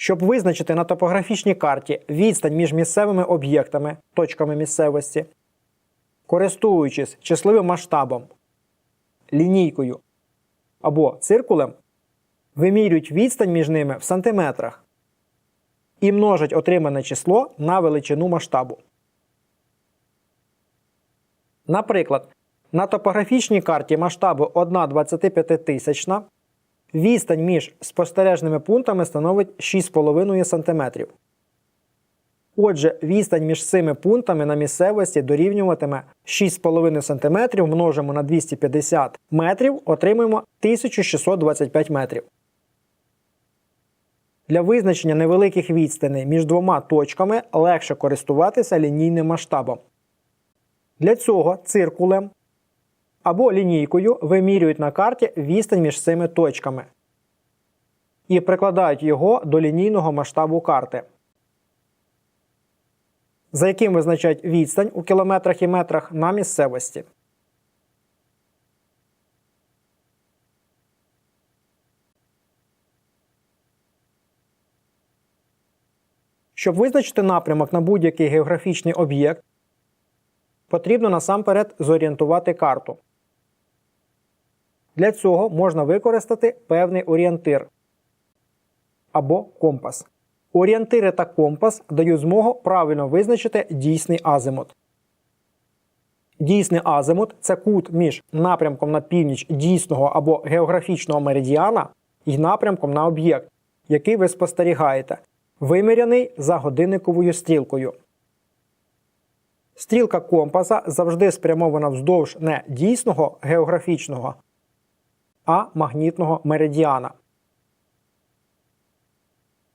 Щоб визначити на топографічній карті відстань між місцевими об'єктами, точками місцевості, користуючись числовим масштабом, лінійкою або циркулем, вимірюють відстань між ними в сантиметрах і множать отримане число на величину масштабу. Наприклад, на топографічній карті масштабу 1,25 тисячна відстань між спостережними пунктами становить 6,5 см. Отже, відстань між цими пунктами на місцевості дорівнюватиме 6,5 см множимо на 250 метрів, отримуємо 1625 метрів. Для визначення невеликих відстаней між двома точками легше користуватися лінійним масштабом. Для цього циркулем або лінійкою вимірюють на карті відстань між цими точками і прикладають його до лінійного масштабу карти, за яким визначають відстань у кілометрах і метрах на місцевості. Щоб визначити напрямок на будь-який географічний об'єкт, потрібно насамперед зорієнтувати карту. Для цього можна використати певний орієнтир або компас. Орієнтири та компас дають змогу правильно визначити дійсний азимут. Дійсний азимут це кут між напрямком на північ дійсного або географічного меридіана і напрямком на об'єкт, який ви спостерігаєте, виміряний за годинниковою стрілкою. Стрілка компаса завжди спрямована вздовж не дійсного географічного, а магнітного меридіана.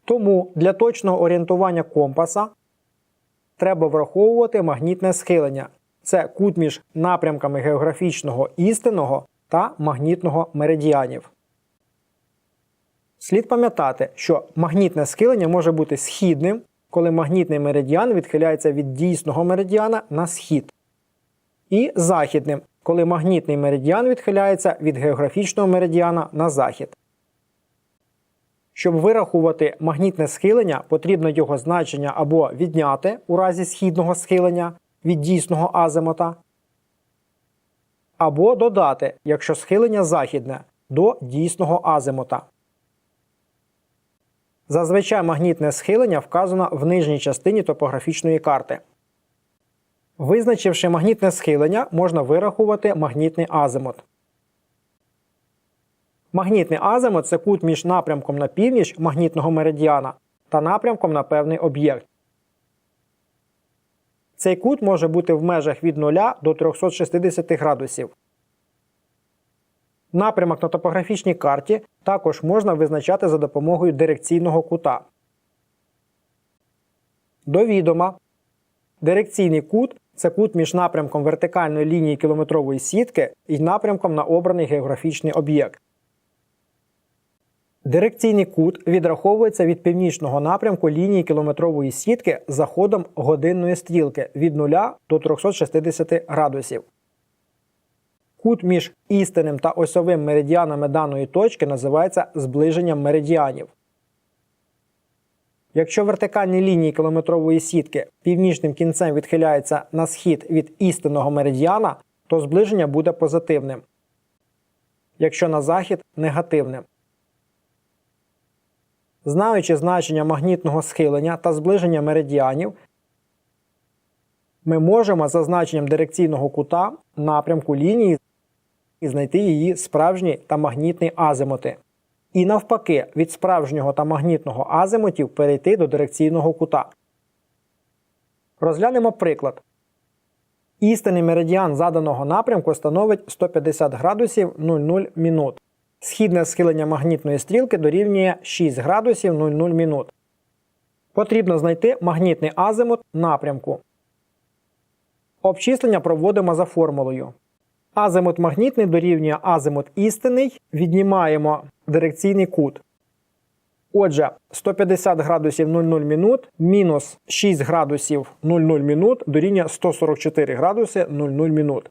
Тому для точного орієнтування компаса треба враховувати магнітне схилення. Це кут між напрямками географічного істинного та магнітного меридіанів. Слід пам'ятати, що магнітне схилення може бути східним, коли магнітний меридіан відхиляється від дійсного меридіана на схід, і західним, коли магнітний меридіан відхиляється від географічного меридіана на захід. Щоб вирахувати магнітне схилення, потрібно його значення або відняти у разі східного схилення від дійсного азимута, або додати, якщо схилення західне, до дійсного азимута. Зазвичай магнітне схилення вказано в нижній частині топографічної карти. Визначивши магнітне схилення, можна вирахувати магнітний азимут. Магнітний азимут це кут між напрямком на північ магнітного меридіана та напрямком на певний об'єкт. Цей кут може бути в межах від 0 до 360 градусів. Напрямок на топографічній карті також можна визначати за допомогою дирекційного кута. До відома. Дирекційний кут це кут між напрямком вертикальної лінії кілометрової сітки і напрямком на обраний географічний об'єкт. Дирекційний кут відраховується від північного напрямку лінії кілометрової сітки за ходом годинної стрілки від 0 до 360 градусів. Кут між істинним та осьовим меридіанами даної точки називається зближенням меридіанів. Якщо вертикальні лінії кілометрової сітки північним кінцем відхиляються на схід від істинного меридіана, то зближення буде позитивним. Якщо на захід негативним. Знаючи значення магнітного схилення та зближення меридіанів, ми можемо за значенням дирекційного кута напрямку лінії і знайти її справжній та магнітний азимути. І навпаки, від справжнього та магнітного азимутів перейти до дирекційного кута. Розглянемо приклад. Істинний меридіан заданого напрямку становить 150 градусів 00 мінут. Східне схилення магнітної стрілки дорівнює 6 градусів 00 мінут. Потрібно знайти магнітний азимут напрямку. Обчислення проводимо за формулою. Азимут магнітний дорівнює азимут істинний, віднімаємо дирекційний кут. Отже, 150 градусів 00 мінут мінус 6 градусів 00 мінут дорівнює 144 градуси 00 мінут.